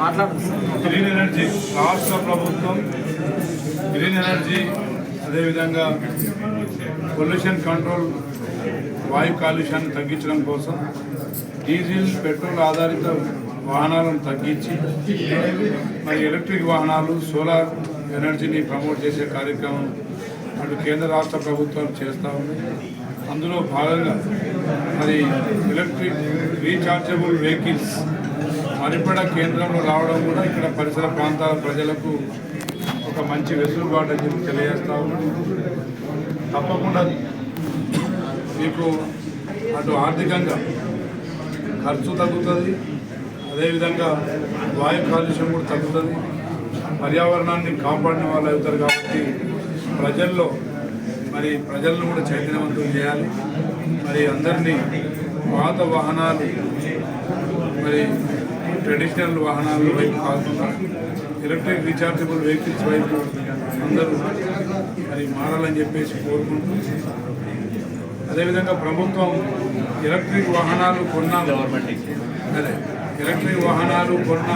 Green energy రాష్ట్ర ప్రభుత్వం green energy అదేవిధంగా పొల్యూషన్ కంట్రోల్ వాయు కాలుష్యాన్ని తగ్గించడం కోసం డీజిల్ పెట్రోల్ ఆధారిత వాహనాలను తగ్గించి మరి ఎలక్ట్రిక్ వాహనాలు సోలార్ ఎనర్జీని ప్రమోట్ చేసే కార్యక్రమం అటు కేంద్ర రాష్ట్ర ప్రభుత్వాలు చేస్తూ ఉన్నాయి అందులో భాగంగా మరి ఎలక్ట్రిక్ రీఛార్జబుల్ వెహికల్స్ మరిపడ కేంద్రంలో రావడం కూడా ఇక్కడ పరిసర ప్రాంతాల ప్రజలకు ఒక మంచి వెసులుబాటు అని చెప్పి తెలియజేస్తా తప్పకుండా మీకు అటు ఆర్థికంగా ఖర్చు తగ్గుతుంది అదేవిధంగా వాయు కాలుష్యం కూడా తగ్గుతుంది. పర్యావరణాన్ని కాపాడిన వాళ్ళు అవుతారు కాబట్టి ప్రజల్లో మరి ప్రజలను కూడా చైతన్యవంతం చేయాలి. మరి అందరినీ పాత వాహనాలు మరి ట్రెడిషనల్ వాహనాల వైపు కాకుండా ఎలక్ట్రిక్ రీఛార్జబుల్ వెహికల్స్ వైపు అందరూ మరి మారాలని చెప్పేసి కోరుకుంటూ అదేవిధంగా ప్రభుత్వం ఎలక్ట్రిక్ వాహనాలు కొన్న అదే ఎలక్ట్రిక్ వాహనాలు కొన్న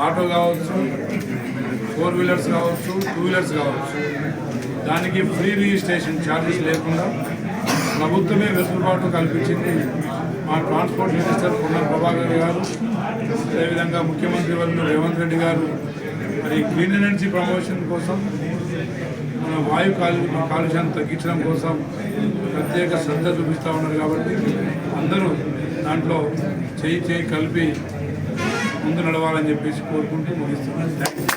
ఆటో కావచ్చు ఫోర్ వీలర్స్ కావచ్చు టూ వీలర్స్ కావచ్చు దానికి ఫ్రీ రిజిస్ట్రేషన్ ఛార్జెస్ లేకుండా ప్రభుత్వమే వెసులుబాటు కల్పించింది మా ట్రాన్స్పోర్ట్ మినిస్టర్ పొన్న ప్రభాకర్ గారు అదేవిధంగా ముఖ్యమంత్రి వర్యులు రేవంత్ రెడ్డి గారు మరి గ్రీన్ ఎనర్జీ ప్రమోషన్ కోసం మన వాయు కాలు కాలుష్యాన్ని తగ్గించడం కోసం ప్రత్యేక శ్రద్ధ చూపిస్తూ ఉన్నారు కాబట్టి అందరూ దాంట్లో చేయి చేయి కలిపి ముందు నడవాలని చెప్పేసి కోరుకుంటూ ముగిస్తున్నాను.